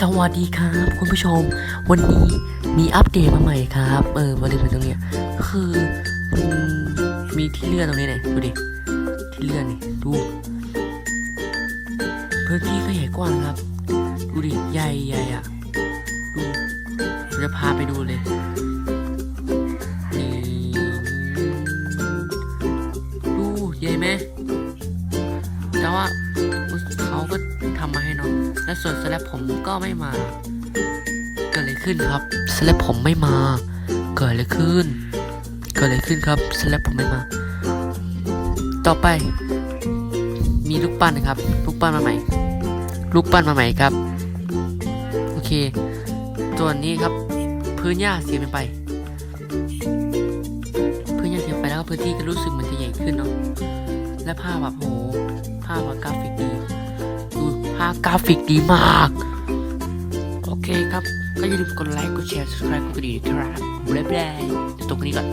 สวัสดีครับคุณผู้ชม วันนี้มีอัปเดตมาใหม่ครับเออมาดูตรงนี้คือมีที่เลื่อนตรงนี้เนี่ยดูดิที่เลื่อนนี่ดูพื้นที่ก็ใหญ่กว้างครับ ดูดิใหญ่ใหญ่อะดูจะพาไปดูเลยดูใหญ่ไหมแต่ว่าเขาก็ทำมาให้เนาะ และส่วนสแลบผมก็ไม่มา เกิดอะไรขึ้นครับสแลบผมไม่มา เกิดอะไรขึ้น เกิดอะไรขึ้นครับสแลบผมไม่มา ต่อไป มีลูกปั้นนะครับลูกปั้นมาใหม่ ลูกปั้นมาใหม่ครับ โอเคตัวนี้ครับ พื้นหญ้าเสียไปพื้นหญ้าเสียไปแล้วก็พื้นที่ก็รู้สึกเหมือนจะใหญ่ขึ้นเนาะและภาพแบบโหภาพแบบกราฟิกดี ดูภาพกราฟิกดีมาก โอเคครับ ก็อย่าลืมกดไลค์ กดแชร์ subscribe กดกระดิ่งด้วยครับบ๊ายบายเดี๋ยวตรงนี้ก่อน